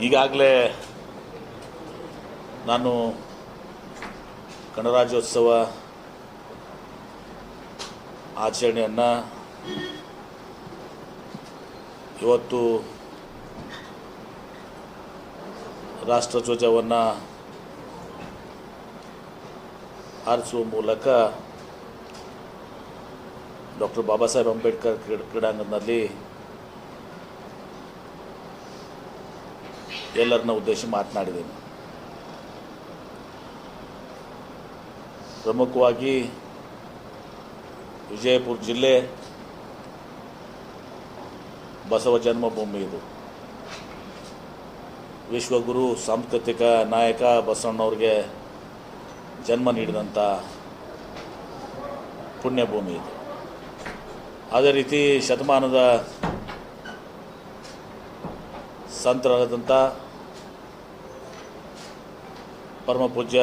ಈಗಾಗಲೇ ನಾನು ಗಣರಾಜ್ಯೋತ್ಸವ ಆಚರಣೆಯನ್ನು ಇವತ್ತು ರಾಷ್ಟ್ರಧ್ವಜವನ್ನು ಹಾರಿಸುವ ಮೂಲಕ ಡಾಕ್ಟರ್ ಬಾಬಾ ಸಾಹೇಬ್ ಅಂಬೇಡ್ಕರ್ ಕ್ರೀಡ ಕ್ರೀಡಾಂಗಣದಲ್ಲಿ ಎಲ್ಲರನ್ನ ಉದ್ದೇಶಿ ಮಾತನಾಡಿದ್ದೇನೆ. ಪ್ರಮುಖವಾಗಿ ವಿಜಯಪುರ ಜಿಲ್ಲೆ ಬಸವ ಜನ್ಮಭೂಮಿ ಇದು. ವಿಶ್ವಗುರು, ಸಾಂಸ್ಕೃತಿಕ ನಾಯಕ ಬಸವಣ್ಣವ್ರಿಗೆ ಜನ್ಮ ನೀಡಿದಂಥ ಪುಣ್ಯಭೂಮಿ ಇದು. ಅದೇ ರೀತಿ ಶತಮಾನದ ಸಂತರಾದಂಥ ಪರಮ ಪೂಜ್ಯ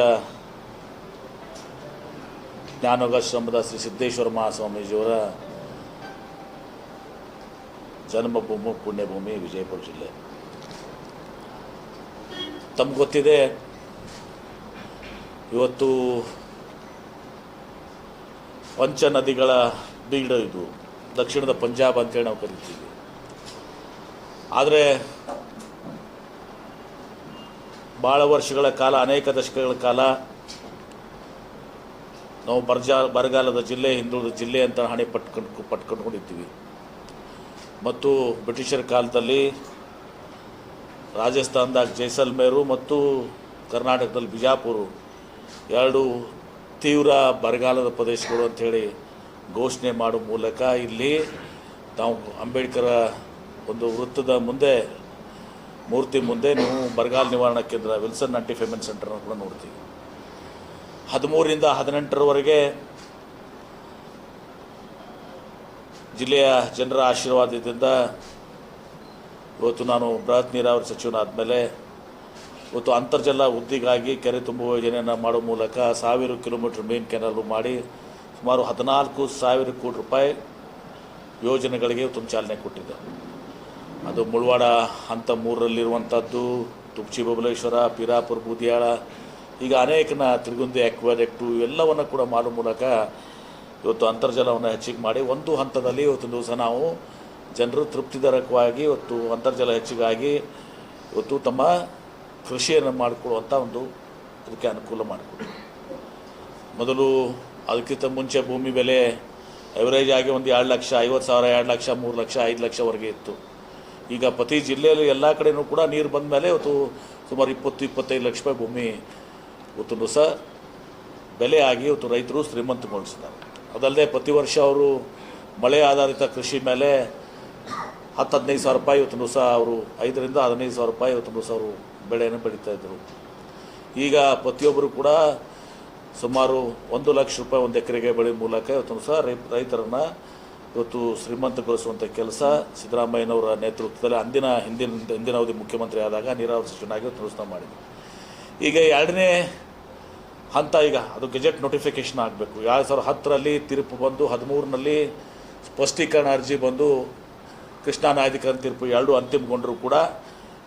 ಜ್ಞಾನೋಗಾಶ್ರಮದ ಶ್ರೀ ಸಿದ್ದೇಶ್ವರ ಮಹಾಸ್ವಾಮೀಜಿಯವರ ಜನ್ಮಭೂಮಿ, ಪುಣ್ಯಭೂಮಿ, ವಿಜಯಪುರ ಜಿಲ್ಲೆ. ತಮ್ಗೆ ಗೊತ್ತಿದೆ, ಇವತ್ತು ಪಂಚ ನದಿಗಳ ಬೀಡು ಇದು ದಕ್ಷಿಣದ ಪಂಜಾಬ್ ಅಂತೇಳಿ ನಾವು ಕರಿತೀವಿ. ಆದರೆ ಭಾಳ ವರ್ಷಗಳ ಕಾಲ, ಅನೇಕ ದಶಕಗಳ ಕಾಲ ನಾವು ಬರ್ಜಾ, ಬರಗಾಲದ ಜಿಲ್ಲೆ, ಹಿಂದುಳಿದ ಜಿಲ್ಲೆ ಅಂತ ಹಣೆ ಪಟ್ಕೊಂಡು, ಪಟ್ಕೊಂಡ್ಕೊಂಡಿದ್ದೀವಿ. ಮತ್ತು ಬ್ರಿಟಿಷರ ಕಾಲದಲ್ಲಿ ರಾಜಸ್ಥಾನದಾಗ ಜೈಸಲ್ಮೇರು ಮತ್ತು ಕರ್ನಾಟಕದಲ್ಲಿ ಬಿಜಾಪುರ ಎರಡು ತೀವ್ರ ಬರಗಾಲದ ಪ್ರದೇಶಗಳು ಅಂಥೇಳಿ ಘೋಷಣೆ ಮಾಡೋ ಮೂಲಕ ಇಲ್ಲಿ ನಾವು ಅಂಬೇಡ್ಕರ ಒಂದು ವೃತ್ತದ ಮುಂದೆ ಮೂರ್ತಿ ಮುಂದೆ ನೀವು ಬರಗಾಲ ನಿವಾರಣಾ ಕೇಂದ್ರ ವಿಲ್ಸನ್ ಆಂಟಿ ಫೆಮಿನ್ ಸೆಂಟರ್ನ ಕೂಡ ನೋಡ್ತೀವಿ. ಹದಿಮೂರರಿಂದ ಹದಿನೆಂಟರವರೆಗೆ ಜಿಲ್ಲೆಯ ಜನರ ಆಶೀರ್ವಾದದಿಂದ ಇವತ್ತು ನಾನು ಬೃಹತ್ ನೀರಾವರಿ ಸಚಿವನಾದಮೇಲೆ ಇವತ್ತು ಅಂತರ್ಜಲ ವೃದ್ಧಿಗಾಗಿ ಕೆರೆ ತುಂಬುವ ಯೋಜನೆಯನ್ನು ಮಾಡೋ ಮೂಲಕ ಸಾವಿರ ಕಿಲೋಮೀಟ್ರ್ ಮೇನ್ ಕೆನಲ್ ಮಾಡಿ ಸುಮಾರು ಹದಿನಾಲ್ಕು ಸಾವಿರ ಕೋಟಿ ರೂಪಾಯಿ ಯೋಜನೆಗಳಿಗೆ ಇವತ್ತು ಚಾಲನೆ ಕೊಟ್ಟಿದ್ದೆ ಅದು ಮುಳವಾಡ ಹಂತ ಮೂರರಲ್ಲಿರುವಂಥದ್ದು, ತುಪ್ಚಿ ಬಬಲೇಶ್ವರ, ಪಿರಾಪುರ, ಬೂದಿಯಾಳ, ಈಗ ಅನೇಕನ ತಿರುಗುಂದಿ, ಅಕ್ವಾಡೆಕ್ಟು ಇವೆಲ್ಲವನ್ನು ಕೂಡ ಮಾಡೋ ಮೂಲಕ ಇವತ್ತು ಅಂತರ್ಜಲವನ್ನು ಹೆಚ್ಚಿಗೆ ಮಾಡಿ ಒಂದು ಹಂತದಲ್ಲಿ ಇವತ್ತು ದಿವಸ ನಾವು ಜನರು ತೃಪ್ತಿದಾರಕವಾಗಿ ಇವತ್ತು ಅಂತರ್ಜಲ ಹೆಚ್ಚಿಗಾಗಿ ಇವತ್ತು ತಮ್ಮ ಕೃಷಿಯನ್ನು ಮಾಡಿಕೊಳ್ಳುವಂಥ ಒಂದು ಅದಕ್ಕೆ ಅನುಕೂಲ ಮಾಡಿಕೊಡಿ ಮೊದಲು ಅದಕ್ಕಿಂತ ಮುಂಚೆ ಭೂಮಿ ಬೆಲೆ ಎವರೇಜ್ ಆಗಿ ಒಂದು ಎರಡು ಲಕ್ಷ, ಐವತ್ತು ಸಾವಿರ, ಎರಡು ಲಕ್ಷ, ಮೂರು ಲಕ್ಷ, ಐದು ಲಕ್ಷವರೆಗೆ ಇತ್ತು. ಈಗ ಪ್ರತಿ ಜಿಲ್ಲೆಯಲ್ಲಿ ಎಲ್ಲ ಕಡೆಯೂ ಕೂಡ ನೀರು ಬಂದ ಮೇಲೆ ಇವತ್ತು ಸುಮಾರು ಇಪ್ಪತ್ತು, ಇಪ್ಪತ್ತೈದು ಲಕ್ಷ ರೂಪಾಯಿ ಭೂಮಿ ಇವತ್ತು ಸಹ ಬೆಲೆ ಆಗಿ ಇವತ್ತು ರೈತರು ಶ್ರೀಮಂತಗೊಳಿಸಿದ್ದಾರೆ. ಅದಲ್ಲದೆ ಪ್ರತಿ ವರ್ಷ ಅವರು ಮಳೆ ಆಧಾರಿತ ಕೃಷಿ ಮೇಲೆ ಹತ್ತು, ಹದಿನೈದು ಸಾವಿರ ರೂಪಾಯಿ ಇವತ್ತು ಸಹ ಅವರು ಐದರಿಂದ ಹದಿನೈದು ಸಾವಿರ ರೂಪಾಯಿ ಇವತ್ತು ಸಹ ಅವರು ಬೆಳೆಯನ್ನು ಬೆಳೀತಾ ಇದ್ದರು. ಈಗ ಪ್ರತಿಯೊಬ್ಬರು ಕೂಡ ಸುಮಾರು ಒಂದು ಲಕ್ಷ ರೂಪಾಯಿ ಒಂದು ಎಕರೆಗೆ ಬೆಳೆ ಮೂಲಕ ಇವತ್ತು ಸಹ ರೈತರನ್ನು ಇವತ್ತು ಶ್ರೀಮಂತಗೊಳಿಸುವಂಥ ಕೆಲಸ ಸಿದ್ದರಾಮಯ್ಯನವರ ನೇತೃತ್ವದಲ್ಲಿ ಅಂದಿನ ಹಿಂದಿನ ಹಿಂದಿನ ಅವಧಿ ಮುಖ್ಯಮಂತ್ರಿ ಆದಾಗ ನೀರಾವರಿ ಸಚಿವನಾಗಿ ಇವತ್ತು ಮಾಡಿದ್ವಿ ಈಗ ಎರಡನೇ ಹಂತ ಈಗ ಅದು ಗೆಜೆಟ್ ನೋಟಿಫಿಕೇಷನ್ ಆಗಬೇಕು. ಎರಡು ಸಾವಿರದ ಹತ್ತರಲ್ಲಿ ತೀರ್ಪು ಬಂದು ಹದಿಮೂರನಲ್ಲಿ ಸ್ಪಷ್ಟೀಕರಣ ಅರ್ಜಿ ಬಂದು, ಕೃಷ್ಣಾ ನ್ಯಾಯಾಧಿಕರಣ ತೀರ್ಪು ಎರಡು ಅಂತಿಮಗೊಂಡರೂ ಕೂಡ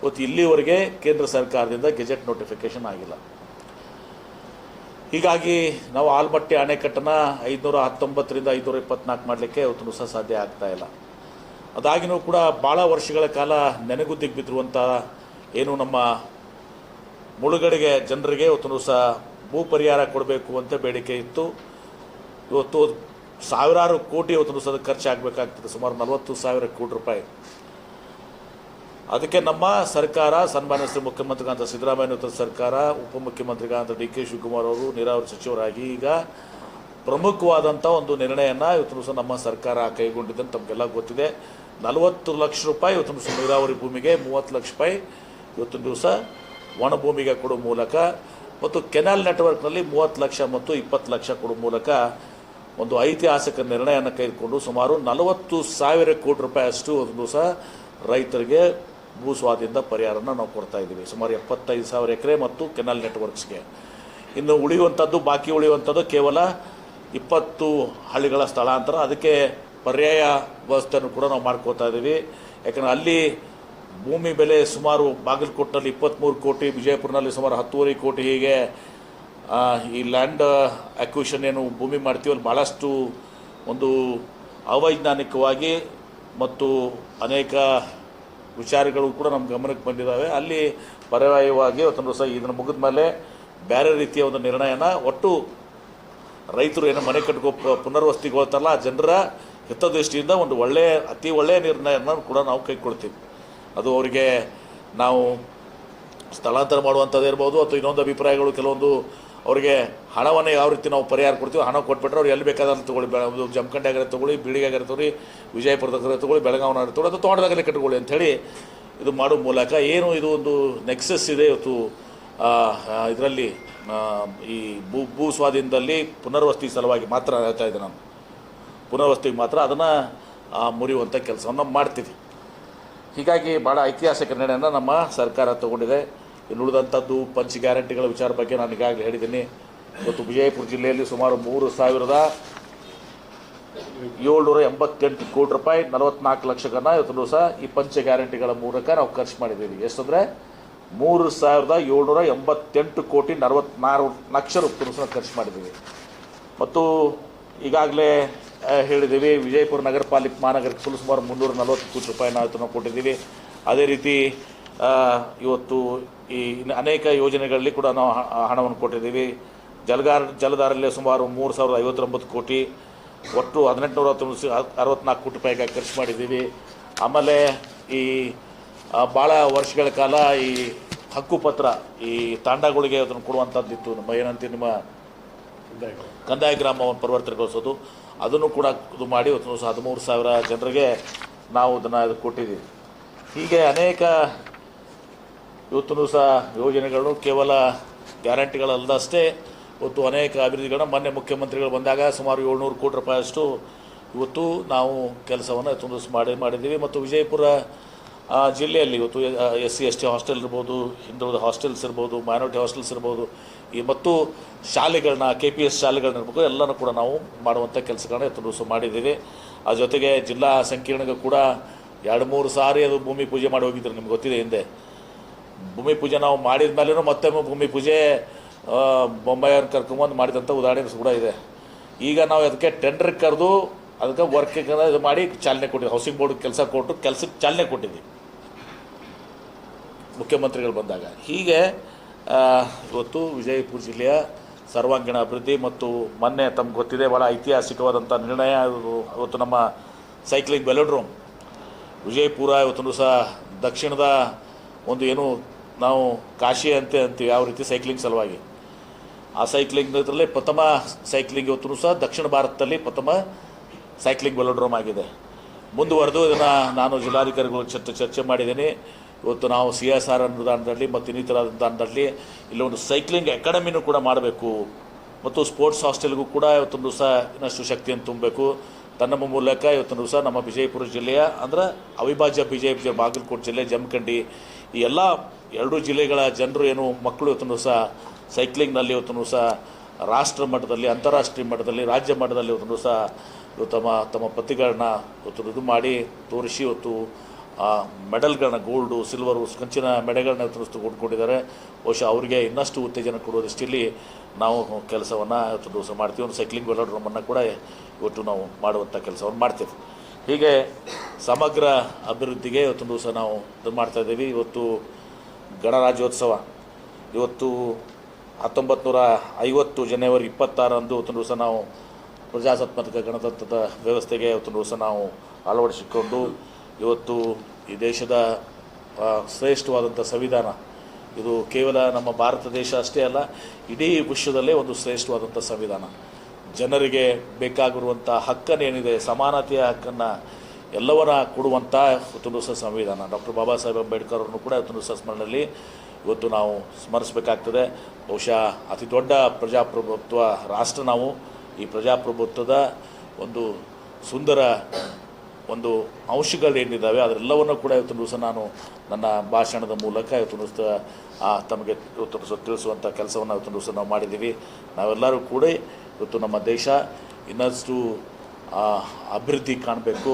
ಇವತ್ತು ಇಲ್ಲಿವರೆಗೆ ಕೇಂದ್ರ ಸರ್ಕಾರದಿಂದ ಗೆಜೆಟ್ ನೋಟಿಫಿಕೇಷನ್ ಆಗಿಲ್ಲ. ಹೀಗಾಗಿ ನಾವು ಆಲ್ಮಟ್ಟಿ ಅಣೆಕಟ್ಟನ್ನು ಐದುನೂರ ಹತ್ತೊಂಬತ್ತರಿಂದ ಐದುನೂರ ಇಪ್ಪತ್ನಾಲ್ಕು ಮಾಡಲಿಕ್ಕೆ ಇವತ್ತು ಸಹ ಸಾಧ್ಯ ಆಗ್ತಾ ಇಲ್ಲ. ಅದಾಗಿನೂ ಕೂಡ ಭಾಳ ವರ್ಷಗಳ ಕಾಲ ನೆನೆಗುದ್ದಿಗೆ ಬಿದ್ದಿರುವಂಥ ಏನು ನಮ್ಮ ಮುಳುಗಡೆಗೆ ಜನರಿಗೆ ಇವತ್ತು ಸಹ ಭೂ ಪರಿಹಾರ ಕೊಡಬೇಕು ಅಂತ ಬೇಡಿಕೆ ಇತ್ತು. ಇವತ್ತು ಸಾವಿರಾರು ಕೋಟಿ ಇವತ್ತು ಸಹ ಖರ್ಚಾಗಬೇಕಾಗ್ತದೆ. ಸುಮಾರು ನಲವತ್ತು ಸಾವಿರ ಕೋಟಿ ರೂಪಾಯಿ. ಅದಕ್ಕೆ ನಮ್ಮ ಸರ್ಕಾರ ಸನ್ಮಾನ್ಯ ಮುಖ್ಯಮಂತ್ರಿಗಳಂತ ಸಿದ್ದರಾಮಯ್ಯ ನೇತೃತ್ವದ ಸರ್ಕಾರ ಉಪಮುಖ್ಯಮಂತ್ರಿಗಳಂತ ಡಿ ಕೆ ಶಿವಕುಮಾರ್ ಅವರು, ನೀರಾವರಿ ಸಚಿವರಾಗಿ ಈಗ ಪ್ರಮುಖವಾದಂಥ ಒಂದು ನಿರ್ಣಯನ ಇವತ್ತು ಸಹ ನಮ್ಮ ಸರ್ಕಾರ ಕೈಗೊಂಡಿದೆ ಅಂತ ತಮಗೆಲ್ಲ ಗೊತ್ತಿದೆ. ನಲವತ್ತು ಲಕ್ಷ ರೂಪಾಯಿ ಇವತ್ತು ಸಹ ನೀರಾವರಿ ಭೂಮಿಗೆ, ಮೂವತ್ತು ಲಕ್ಷ ರೂಪಾಯಿ ಇವತ್ತಿನ ದಿವಸ ಒಣ ಭೂಮಿಗೆ ಕೊಡೋ ಮೂಲಕ ಮತ್ತು ಕೆನಾಲ್ ನೆಟ್ವರ್ಕ್ನಲ್ಲಿ ಮೂವತ್ತು ಲಕ್ಷ ಮತ್ತು ಇಪ್ಪತ್ತು ಲಕ್ಷ ಕೊಡುವ ಮೂಲಕ ಒಂದು ಐತಿಹಾಸಿಕ ನಿರ್ಣಯವನ್ನು ಕೈಗೊಂಡು ಸುಮಾರು ನಲವತ್ತು ಸಾವಿರ ಕೋಟಿ ರೂಪಾಯಿ ಅಷ್ಟು ಒಂದು ದಿವಸ ರೈತರಿಗೆ ಭೂ ಪರಿಹಾರನ ನಾವು ಕೊಡ್ತಾ ಇದ್ದೀವಿ. ಸುಮಾರು ಎಪ್ಪತ್ತೈದು ಸಾವಿರ ಎಕರೆ ಮತ್ತು ಕೆನಾಲ್ ನೆಟ್ವರ್ಕ್ಸ್ಗೆ ಇನ್ನು ಉಳಿಯುವಂಥದ್ದು, ಬಾಕಿ ಉಳಿಯುವಂಥದ್ದು ಕೇವಲ ಇಪ್ಪತ್ತು ಹಳ್ಳಿಗಳ ಸ್ಥಳಾಂತರ. ಅದಕ್ಕೆ ಪರ್ಯಾಯ ವ್ಯವಸ್ಥೆಯನ್ನು ಕೂಡ ನಾವು ಮಾಡ್ಕೋತಾ ಇದ್ದೀವಿ. ಯಾಕಂದರೆ ಅಲ್ಲಿ ಭೂಮಿ ಬೆಲೆ ಸುಮಾರು ಬಾಗಲಕೋಟ್ನಲ್ಲಿ ಇಪ್ಪತ್ತ್ಮೂರು ಕೋಟಿ ವಿಜಯಪುರನಲ್ಲಿ ಸುಮಾರು ಹತ್ತುವರೆ ಕೋಟಿ. ಹೀಗೆ ಈ ಲ್ಯಾಂಡ್ ಅಕ್ವಿಷನ್ ಏನು ಭೂಮಿ ಮಾಡ್ತೀವಲ್ಲಿ ಭಾಳಷ್ಟು ಒಂದು ಅವೈಜ್ಞಾನಿಕವಾಗಿ ಮತ್ತು ಅನೇಕ ವಿಚಾರಗಳು ಕೂಡ ನಮ್ಮ ಗಮನಕ್ಕೆ ಬಂದಿದ್ದಾವೆ ಅಲ್ಲಿ ಪರ್ಯಾಯವಾಗಿ ಇವತ್ತೊಂದು ಸಹ ಇದನ್ನು ಮುಗಿದ ಮೇಲೆ ಬೇರೆ ರೀತಿಯ ಒಂದು ನಿರ್ಣಯನ ಒಟ್ಟು ರೈತರು ಏನೋ ಮನೆ ಕಟ್ಕೋ ಪುನರ್ವಸತಿಗೊಳ್ತಾರಲ್ಲ, ಆ ಜನರ ಹಿತದೃಷ್ಟಿಯಿಂದ ಒಂದು ಒಳ್ಳೆಯ ಅತಿ ಒಳ್ಳೆಯ ನಿರ್ಣಯನ ಕೂಡ ನಾವು ಕೈಗೊಳ್ತೀವಿ. ಅದು ಅವರಿಗೆ ನಾವು ಸ್ಥಳಾಂತರ ಮಾಡುವಂಥದ್ದು ಇರ್ಬೋದು, ಅಥವಾ ಇನ್ನೊಂದು ಅಭಿಪ್ರಾಯಗಳು ಕೆಲವೊಂದು ಅವರಿಗೆ ಹಣವನ್ನು ಯಾವ ರೀತಿ ನಾವು ಪರಿಹಾರ ಕೊಡ್ತೀವಿ ಹಣ ಕೊಟ್ಬಿಟ್ರೆ ಅವ್ರು ಎಲ್ಲಿ ಬೇಕಾದ್ರೆ ತೊಗೊಳ್ಳಿ. ಅದು ಜಮಖಂಡಿ ಆಗಿರೋ ತೊಗೊಳ್ಳಿ ಬೀಳಿಗೆ ಆಗಿರೋ ತೊಗೊಳ್ಳಿ ವಿಜಯಪುರದಾಗ ತೊಗೊಳ್ಳಿ ಬೆಳಗಾವಿನಾಗ ತೊಗೊಳ್ಳಿ, ಅಥವಾ ತೋಟದಾಗಲೇ ಕಟ್ಕೊಳ್ಳಿ ಅಂಥೇಳಿ ಇದು ಮಾಡುವ ಮೂಲಕ ಏನು ಇದು ಒಂದು ನೆಕ್ಸಸ್ ಇದೆ ಇವತ್ತು. ಇದರಲ್ಲಿ ಈ ಭೂ ಭೂ ಸ್ವಾಧೀನದಲ್ಲಿ ಪುನರ್ವಸತಿ ಸಲುವಾಗಿ ಮಾತ್ರ ಹೇಳ್ತಾ ಇದ್ದೆ ನಾನು. ಪುನರ್ವಸತಿಗೆ ಮಾತ್ರ ಅದನ್ನು ಮುರಿಯುವಂಥ ಕೆಲಸವನ್ನು ಮಾಡ್ತೀವಿ. ಹೀಗಾಗಿ ಭಾಳ ಐತಿಹಾಸಿಕ ನಿರ್ಣಯನ ನಮ್ಮ ಸರ್ಕಾರ ತಗೊಂಡಿದೆ. ಇನ್ನು ಪಂಚ್ ಗ್ಯಾರಂಟಿಗಳ ವಿಚಾರ ಬಗ್ಗೆ ನಾನು ಈಗಾಗಲೇ ಹೇಳಿದ್ದೀನಿ. ಇವತ್ತು ವಿಜಯಪುರ ಜಿಲ್ಲೆಯಲ್ಲಿ ಸುಮಾರು ಮೂರು ಸಾವಿರದ ಏಳ್ನೂರ ಎಂಬತ್ತೆಂಟು ಕೋಟಿ ರೂಪಾಯಿ, ನಲವತ್ನಾಲ್ಕು ಲಕ್ಷಕ್ಕನ್ನು ಇವತ್ತು ದಿವಸ ಈ ಪಂಚ ಗ್ಯಾರಂಟಿಗಳ ಮೂಲಕ ನಾವು ಖರ್ಚು ಮಾಡಿದ್ದೀವಿ. ಎಷ್ಟಂದರೆ ಮೂರು ಸಾವಿರದ ಏಳ್ನೂರ ಎಂಬತ್ತೆಂಟು ಕೋಟಿ ನಲವತ್ನಾರು ಲಕ್ಷ ರೂಪಾಯಿ ಖರ್ಚು ಮಾಡಿದ್ದೀವಿ. ಮತ್ತು ಈಗಾಗಲೇ ಹೇಳಿದ್ದೀವಿ, ವಿಜಯಪುರ ನಗರ ಪಾಲಿಕೆ ಮಹಾನಗರಕ್ಕೆ ಸುಮಾರು ಮುನ್ನೂರ ನಲವತ್ತು ಕೋಟಿ ರೂಪಾಯಿನ ನಾವು ಕೊಟ್ಟಿದ್ದೀವಿ. ಅದೇ ರೀತಿ ಇವತ್ತು ಈ ಅನೇಕ ಯೋಜನೆಗಳಲ್ಲಿ ಕೂಡ ನಾವು ಹಣವನ್ನು ಕೊಟ್ಟಿದ್ದೀವಿ. ಜಲಗಾರ ಜಲಧಾರಲ್ಲೇ ಸುಮಾರು ಮೂರು ಸಾವಿರದ ಐವತ್ತೊಂಬತ್ತು ಕೋಟಿ, ಒಟ್ಟು ಹದಿನೆಂಟುನೂರ ಹತ್ತೊಂಬತ್ತು, ಅರವತ್ನಾಲ್ಕು ಕೋಟಿ ರೂಪಾಯಿಗೆ ಖರ್ಚು ಮಾಡಿದ್ದೀವಿ. ಆಮೇಲೆ ಈ ಭಾಳ ವರ್ಷಗಳ ಕಾಲ ಈ ಹಕ್ಕುಪತ್ರ, ಈ ತಾಂಡಗಳಿಗೆ ಅದನ್ನು ಕೊಡುವಂಥದ್ದಿತ್ತು ನಮ್ಮ ಏನಂತ ನಿಮ್ಮ ಕಂದಾಯ ಗ್ರಾಮವನ್ನು ಪರಿವರ್ತನೆಗೊಳಿಸೋದು. ಅದನ್ನು ಕೂಡ ಇದು ಮಾಡಿ ಇವತ್ತು ಹದಿಮೂರು ಸಾವಿರ ಜನರಿಗೆ ನಾವು ಅದನ್ನು ಕೊಟ್ಟಿದ್ದೀವಿ. ಹೀಗೆ ಅನೇಕ ಇವತ್ತು ಸಹ ಯೋಜನೆಗಳು ಕೇವಲ ಗ್ಯಾರಂಟಿಗಳಲ್ಲದಷ್ಟೇ ಇವತ್ತು ಅನೇಕ ಅಭಿವೃದ್ಧಿಗಳನ್ನ ಮೊನ್ನೆ ಮುಖ್ಯಮಂತ್ರಿಗಳು ಬಂದಾಗ ಸುಮಾರು ಏಳ್ನೂರು ಕೋಟಿ ರೂಪಾಯಿಯಷ್ಟು ಇವತ್ತು ನಾವು ಕೆಲಸವನ್ನು ತುಂಬ ಮಾಡಿ ಮಾಡಿದ್ದೀವಿ. ಮತ್ತು ವಿಜಯಪುರ ಜಿಲ್ಲೆಯಲ್ಲಿ ಇವತ್ತು S C, S T hostel ಇರ್ಬೋದು, ಹಿಂದುಳಿದ ಹಾಸ್ಟೆಲ್ಸ್ ಇರ್ಬೋದು, ಮೈನಾರಿಟಿ ಹಾಸ್ಟೆಲ್ಸ್ ಇರ್ಬೋದು, ಈ ಮತ್ತು ಶಾಲೆಗಳನ್ನ ಕೆ ಪಿ ಎಸ್ ಶಾಲೆಗಳನ್ನ ಇರ್ಬೇಕು, ಎಲ್ಲನೂ ಕೂಡ ನಾವು ಮಾಡುವಂಥ ಕೆಲಸಗಳನ್ನ ತುಂಬ ದಿವಸ ಮಾಡಿದ್ದೀವಿ. ಆ ಜೊತೆಗೆ ಜಿಲ್ಲಾ ಸಂಕೀರ್ಣಗೂ ಕೂಡ ಎರಡು ಮೂರು ಸಾರಿ ಅದು ಭೂಮಿ ಪೂಜೆ ಮಾಡಿ ಹೋಗಿದ್ರು, ನಿಮ್ಗೆ ಗೊತ್ತಿದೆ ಹಿಂದೆ. ಭೂಮಿ ಪೂಜೆ ನಾವು ಮಾಡಿದ ಮೇಲೂ ಮತ್ತೆ ಭೂಮಿ ಪೂಜೆ ಆ, ಬೊಂಬಾಯಿಯವ್ರನ್ನ ಕರ್ಕೊಂಬಂದು ಮಾಡಿದಂಥ ಉದಾಹರಣೆ ಕೂಡ ಇದೆ. ಈಗ ನಾವು ಅದಕ್ಕೆ ಟೆಂಡರ್ ಕರೆದು ಅದಕ್ಕೆ ವರ್ಕಿಗೆ ಇದು ಮಾಡಿ ಚಾಲನೆ ಕೊಟ್ಟಿದ್ವಿ. ಹೌಸಿಂಗ್ ಬೋರ್ಡ್ ಕೆಲಸ ಕೊಟ್ಟು ಕೆಲಸಕ್ಕೆ ಚಾಲನೆ ಕೊಟ್ಟಿದ್ವಿ. ಮುಖ್ಯಮಂತ್ರಿಗಳು ಬಂದಾಗ. ಹೀಗೆ ಇವತ್ತು ವಿಜಯಪುರ ಜಿಲ್ಲೆಯ ಸರ್ವಾಂಗೀಣ ಅಭಿವೃದ್ಧಿ ಮತ್ತು ಮೊನ್ನೆ ತಮ್ಗೆ ಗೊತ್ತಿದೆ ಭಾಳ ಐತಿಹಾಸಿಕವಾದಂಥ ನಿರ್ಣಯ ಇವತ್ತು ನಮ್ಮ ಸೈಕ್ಲಿಂಗ್ ವೆಲೋಡ್ರೋಮ್ ವಿಜಯಪುರ ಇವತ್ತು ಸಹ ದಕ್ಷಿಣದ ಒಂದು ಏನು ನಾವು ಕಾಶಿ ಅಂತ ಅಂತೀವಿ, ಯಾವ ರೀತಿ ಸೈಕ್ಲಿಂಗ್ ಸಲುವಾಗಿ. ಆ ಸೈಕ್ಲಿಂಗ್ ಇದರಲ್ಲಿ ಪ್ರಥಮ ಸೈಕ್ಲಿಂಗ್ ಇವತ್ತು ಸಹ ದಕ್ಷಿಣ ಭಾರತದಲ್ಲಿ ಪ್ರಥಮ ಸೈಕ್ಲಿಂಗ್ ವೆಲೋಡ್ರೋಮ್ ಆಗಿದೆ. ಮುಂದುವರೆದು ಇದನ್ನು ನಾನು ಜಿಲ್ಲಾಧಿಕಾರಿಗಳು ಚರ್ಚೆ ಚರ್ಚೆ ಮಾಡಿದ್ದೀನಿ. ಇವತ್ತು ನಾವು ಸಿ ಎಸ್ ಆರ್ ಅನುದಾನದಲ್ಲಿ ಮತ್ತು ಇನ್ನಿತರ ಅನುದಾನದಲ್ಲಿ ಇಲ್ಲಿ ಒಂದು ಸೈಕ್ಲಿಂಗ್ ಅಕಾಡೆಮಿನೂ ಕೂಡ ಮಾಡಬೇಕು. ಮತ್ತು ಸ್ಪೋರ್ಟ್ಸ್ ಹಾಸ್ಟೆಲ್ಗೂ ಕೂಡ ಇವತ್ತೊಂದು ಸಹ ಇನ್ನಷ್ಟು ಶಕ್ತಿಯನ್ನು ತುಂಬಬೇಕು. ತನ್ನ ಮೂಲಕ ಇವತ್ತಿನ ದಿವಸ ನಮ್ಮ ವಿಜಯಪುರ ಜಿಲ್ಲೆಯ, ಅಂದ್ರೆ ಅವಿಭಾಜ್ಯ ವಿಜಯಪುರ ಬಾಗಲಕೋಟೆ ಜಿಲ್ಲೆ, ಜಮಖಂಡಿ, ಈ ಎಲ್ಲ ಎರಡೂ ಜಿಲ್ಲೆಗಳ ಜನರು ಏನು ಮಕ್ಕಳು ಇವತ್ತೊಂದು ದಿವಸ ಸೈಕ್ಲಿಂಗ್ನಲ್ಲಿ ಇವತ್ತೊಂದು ದಿವಸ ರಾಷ್ಟ್ರ ಮಟ್ಟದಲ್ಲಿ, ಅಂತಾರಾಷ್ಟ್ರೀಯ ಮಟ್ಟದಲ್ಲಿ, ರಾಜ್ಯ ಮಟ್ಟದಲ್ಲಿ ಇವತ್ತೊಂದು ದಿವಸ ಇವತ್ತು ತಮ್ಮ ತಮ್ಮ ಪತಿಗಳನ್ನ ಇವತ್ತು ಇದು ಮಾಡಿ ತೋರಿಸಿ ಇವತ್ತು ಆ ಮೆಡಲ್ಗಳನ್ನ ಗೋಲ್ಡು, ಸಿಲ್ವರು ಕಂಚಿನ ಮೆಡಲ್ಗಳನ್ನ ತೋರಿಸ್ತು ಕೊಟ್ಕೊಂಡಿದ್ದಾರೆ. ಬಹುಶಃ ಅವರಿಗೆ ಇನ್ನಷ್ಟು ಉತ್ತೇಜನ ಕೊಡುವ ದೃಷ್ಟಿಯಲ್ಲಿ ನಾವು ಕೆಲಸವನ್ನು ಇವತ್ತು ದಿವಸ ಮಾಡ್ತೀವಿ. ಒಂದು ಸೈಕ್ಲಿಂಗ್ ವೆಲೋಡ್ರಮನ್ನು ಕೂಡ ಇವತ್ತು ನಾವು ಮಾಡುವಂಥ ಕೆಲಸವನ್ನು ಮಾಡ್ತೀವಿ. ಹೀಗೆ ಸಮಗ್ರ ಅಭಿವೃದ್ಧಿಗೆ ಇವತ್ತು ದಿವಸ ನಾವು ಇದು ಮಾಡ್ತಾಯಿದ್ದೀವಿ ಇವತ್ತು ಗಣರಾಜ್ಯೋತ್ಸವ. ಇವತ್ತು ಹತ್ತೊಂಬತ್ತು ನೂರ ಐವತ್ತು ಜನವರಿ ಇಪ್ಪತ್ತಾರರಂದು ಇವತ್ತು ದಿವಸ ನಾವು ಪ್ರಜಾಸತ್ತಾತ್ಮಕ ಗಣತಂತ್ರದ ವ್ಯವಸ್ಥೆಗೆ ಇವತ್ತು ದಿವಸ ನಾವು ಅಳವಡಿಸಿಕೊಂಡು ಇವತ್ತು ಈ ದೇಶದ ಶ್ರೇಷ್ಠವಾದಂಥ ಸಂವಿಧಾನ. ಇದು ಕೇವಲ ನಮ್ಮ ಭಾರತ ದೇಶ ಅಷ್ಟೇ ಅಲ್ಲ, ಇಡೀ ವಿಶ್ವದಲ್ಲೇ ಒಂದು ಶ್ರೇಷ್ಠವಾದಂಥ ಸಂವಿಧಾನ. ಜನರಿಗೆ ಬೇಕಾಗಿರುವಂಥ ಹಕ್ಕನ್ನೇನಿದೆ ಸಮಾನತೆಯ ಹಕ್ಕನ್ನು ಎಲ್ಲವರ ಕೊಡುವಂಥ ಒಂದು ಸಹ ಸಂವಿಧಾನ. ಡಾಕ್ಟರ್ ಬಾಬಾ ಸಾಹೇಬ್ ಅಂಬೇಡ್ಕರ್ ಅವರನ್ನು ಕೂಡ ಇವತ್ತು ದಿವಸ ಸ್ಮರಣೆಯಲ್ಲಿ ಇವತ್ತು ನಾವು ಸ್ಮರಿಸಬೇಕಾಗ್ತದೆ. ಬಹುಶಃ ಅತಿ ದೊಡ್ಡ ಪ್ರಜಾಪ್ರಭುತ್ವ, ರಾಷ್ಟ್ರ ನಾವು. ಈ ಪ್ರಜಾಪ್ರಭುತ್ವದ ಒಂದು ಸುಂದರ ಒಂದು ಅಂಶಗಳೇನಿದ್ದಾವೆ ಅದರೆಲ್ಲವನ್ನು ಕೂಡ ಇವತ್ತು ದಿವಸ ನಾನು ನನ್ನ ಭಾಷಣದ ಮೂಲಕ ಇವತ್ತು ದಿವಸ ತಮಗೆ ಇವತ್ತು ದಿವಸ ತಿಳಿಸುವಂಥ ಕೆಲಸವನ್ನು ಇವತ್ತು ದಿವಸ ನಾವು ಮಾಡಿದ್ದೀವಿ. ನಾವೆಲ್ಲರೂ ಕೂಡ ಇವತ್ತು ನಮ್ಮ ದೇಶ ಇನ್ನಷ್ಟು ಅಭಿವೃದ್ಧಿ ಕಾಣಬೇಕು.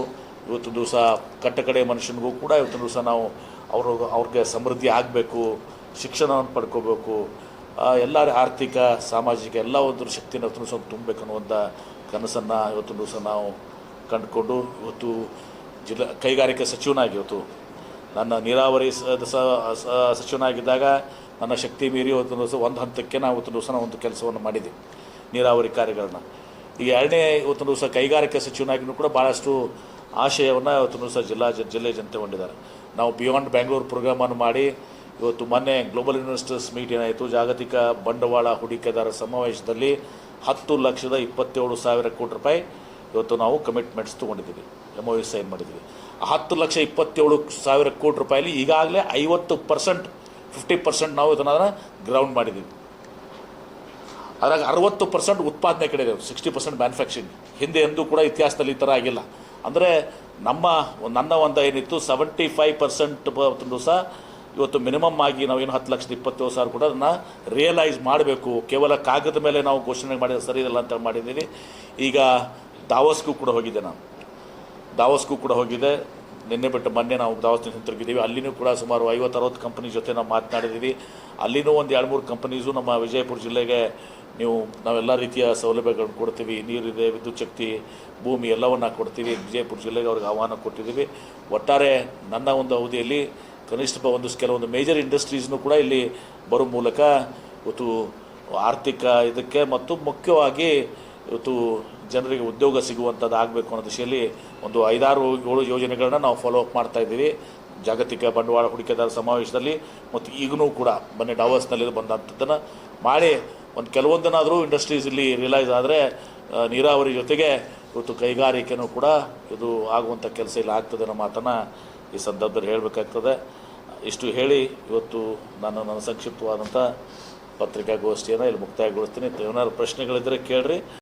ಇವತ್ತು ದಿವಸ ಕಟ್ಟಕಡೆ ಮನುಷ್ಯನಿಗೂ ಕೂಡ ಇವತ್ತು ದಿವಸ ನಾವು ಅವರು, ಅವ್ರಿಗೆ ಸಮೃದ್ಧಿ ಆಗಬೇಕು, ಶಿಕ್ಷಣವನ್ನು ಪಡ್ಕೋಬೇಕು. ಎಲ್ಲ ಆರ್ಥಿಕ, ಸಾಮಾಜಿಕ ಎಲ್ಲ ಒಂದು ಶಕ್ತಿನ ಇವತ್ತು ದಿವಸ ತುಂಬಬೇಕು ಅನ್ನುವಂಥ ಕನಸನ್ನು ಇವತ್ತು ದಿವಸ ನಾವು ಕಂಡುಕೊಂಡು ಇವತ್ತು ಜಿಲ್ಲಾ ಕೈಗಾರಿಕೆ ಸಚಿವನಾಗಿ ಇವತ್ತು ನನ್ನ ನೀರಾವರಿ ಸಚಿವನಾಗಿದ್ದಾಗ ನನ್ನ ಶಕ್ತಿ ಮೀರಿ ಇವತ್ತು ಒಂದು ಹಂತಕ್ಕೆ ನಾವು ಇವತ್ತು ದಿವಸ ಒಂದು ಕೆಲಸವನ್ನು ಮಾಡಿದೆ ನೀರಾವರಿ ಕಾರ್ಯಗಳನ್ನ. ಈಗ ಎರಡನೇ ಇವತ್ತು ದಿವಸ ಕೈಗಾರಿಕೆ ಸಚಿವನಾಗಿಯೂ ಕೂಡ ಭಾಳಷ್ಟು ಆಶಯವನ್ನು ಇವತ್ತು ದಿವಸ ಜಿಲ್ಲಾ ಜಿಲ್ಲೆ ಜನತೆ ಹೊಂದಿದ್ದಾರೆ. ನಾವು ಬಿಯಾಂಡ್ ಬ್ಯಾಂಗ್ಳೂರು ಪ್ರೋಗ್ರಾಮನ್ನು ಮಾಡಿ ಇವತ್ತು ಮೊನ್ನೆ ಗ್ಲೋಬಲ್ ಇನ್ವೆಸ್ಟರ್ಸ್ ಮೀಟ್ ಏನಾಯಿತು ಜಾಗತಿಕ ಬಂಡವಾಳ ಹೂಡಿಕೆದಾರರ ಸಮಾವೇಶದಲ್ಲಿ ಹತ್ತು ಲಕ್ಷದ ಇಪ್ಪತ್ತೇಳು ಸಾವಿರ ಕೋಟಿ ರೂಪಾಯಿ ಇವತ್ತು ನಾವು ಕಮಿಟ್ಮೆಂಟ್ಸ್ ತೊಗೊಂಡಿದ್ದೀವಿ. ಎಂ ಒ ಸೈನ್ ಮಾಡಿದ್ದೀವಿ. ಹತ್ತು ಲಕ್ಷ ಇಪ್ಪತ್ತೇಳು ಸಾವಿರ ಕೋಟಿ ರೂಪಾಯಲ್ಲಿ ಈಗಾಗಲೇ ಐವತ್ತು ಪರ್ಸೆಂಟ್ ಫಿಫ್ಟಿ ಪರ್ಸೆಂಟ್ ನಾವು ಇದನ್ನು ಗ್ರೌಂಡ್ ಮಾಡಿದ್ದೀವಿ. ಅದ್ರಾಗ ಅರವತ್ತು ಪರ್ಸೆಂಟ್ ಉತ್ಪಾದನೆ ಕಡೆ ಇದೆ. ಸಿಕ್ಸ್ಟಿ ಪರ್ಸೆಂಟ್ ಮ್ಯಾನುಫ್ಯಾಕ್ಚರಿಂಗ್ ಹಿಂದೆ ಎಂದೂ ಕೂಡ ಇತಿಹಾಸದಲ್ಲಿ ಈ ಥರ ಆಗಿಲ್ಲ. ಅಂದರೆ ನಮ್ಮ ನನ್ನ ಒಂದು ಏನಿತ್ತು ಸೆವೆಂಟಿ ಫೈವ್ ಪರ್ಸೆಂಟ್ ಸಹ ಇವತ್ತು ಮಿನಿಮಮ್ ಆಗಿ ನಾವೇನು ಹತ್ತು ಲಕ್ಷದ ಇಪ್ಪತ್ತೇಳು ಸಾವಿರ ಕೂಡ ಅದನ್ನು ರಿಯಲೈಸ್ ಮಾಡಬೇಕು. ಕೇವಲ ಕಾಗದ ಮೇಲೆ ನಾವು ಘೋಷಣೆ ಮಾಡಿದ ಸರಿ ಇಲ್ಲ ಅಂತ ಮಾಡಿದ್ದೀನಿ ಈಗ ದಾವಸ್ಗೂ ಕೂಡ ಹೋಗಿದ್ದೆ ನಾನು. ದಾವಸ್ಗೂ ಕೂಡ ಹೋಗಿದ್ದೆ. ನಿನ್ನೆ ಬಿಟ್ಟು ಮೊನ್ನೆ ನಾವು ದಾವಸ್ನ ಹಿಂತಿರುಗಿದ್ದೀವಿ ಅಲ್ಲಿನೂ ಕೂಡ ಸುಮಾರು ಐವತ್ತು ಅರವತ್ತು ಕಂಪನಿ ಜೊತೆ ನಾವು ಮಾತನಾಡಿದ್ದೀವಿ. ಅಲ್ಲಿನೂ ಒಂದು ಎರಡು ಮೂರು ಕಂಪನೀಸು ನಮ್ಮ ವಿಜಯಪುರ ಜಿಲ್ಲೆಗೆ ನೀವು ನಾವೆಲ್ಲ ರೀತಿಯ ಸೌಲಭ್ಯಗಳನ್ನು ಕೊಡ್ತೀವಿ. ನೀರಿದೆ, ವಿದ್ಯುತ್ ಶಕ್ತಿ, ಭೂಮಿ ಎಲ್ಲವನ್ನು ಕೊಡ್ತೀವಿ. ವಿಜಯಪುರ ಜಿಲ್ಲೆಗೆ ಅವ್ರಿಗೆ ಆಹ್ವಾನ ಕೊಟ್ಟಿದ್ದೀವಿ. ಒಟ್ಟಾರೆ ನನ್ನ ಒಂದು ಅವಧಿಯಲ್ಲಿ ಕನಿಷ್ಠ ಒಂದು ಕೆಲವೊಂದು ಮೇಜರ್ ಇಂಡಸ್ಟ್ರೀಸ್ನು ಕೂಡ ಇಲ್ಲಿ ಬರೋ ಮೂಲಕ ಇವತ್ತು ಆರ್ಥಿಕ ಇದಕ್ಕೆ ಮತ್ತು ಮುಖ್ಯವಾಗಿ ಇವತ್ತು ಜನರಿಗೆ ಉದ್ಯೋಗ ಸಿಗುವಂಥದ್ದು ಆಗಬೇಕು ಅನ್ನೋ ದಿಶೆಯಲ್ಲಿ ಒಂದು ಐದಾರು ಏಳು ಯೋಜನೆಗಳನ್ನ ನಾವು ಫಾಲೋ ಅಪ್ ಮಾಡ್ತಾ ಇದ್ದೀವಿ. ಜಾಗತಿಕ ಬಂಡವಾಳ ಹೂಡಿಕೆದಾರ ಸಮಾವೇಶದಲ್ಲಿ ಮತ್ತು ಈಗಲೂ ಕೂಡ ಬನ್ನಿ ಡಾವರ್ಸ್ನಲ್ಲಿ ಬಂದಂಥದ್ದನ್ನು ಮಾಡಿ ಒಂದು ಕೆಲವೊಂದನ್ನಾದರೂ ಇಂಡಸ್ಟ್ರೀಸ್ ಇಲ್ಲಿ ರಿಯಲೈಸ್ ಆದರೆ ನೀರಾವರಿ ಜೊತೆಗೆ ಇವತ್ತು ಕೈಗಾರಿಕೆನೂ ಕೂಡ ಇದು ಆಗುವಂಥ ಕೆಲಸ ಇಲ್ಲಿ ಆಗ್ತದೆ ಅನ್ನೋ ಮಾತನ್ನು ಈ ಸಂದರ್ಭದಲ್ಲಿ ಹೇಳಬೇಕಾಗ್ತದೆ. ಇಷ್ಟು ಹೇಳಿ ಇವತ್ತು ನಾನು ನನ್ನ ಸಂಕ್ಷಿಪ್ತವಾದಂಥ ಪತ್ರಿಕಾಗೋಷ್ಠಿಯನ್ನು ಇಲ್ಲಿ ಮುಕ್ತಾಯಗೊಳಿಸ್ತೀನಿ. ಏನಾದ್ರು ಪ್ರಶ್ನೆಗಳಿದ್ದರೆ ಕೇಳ್ರಿ.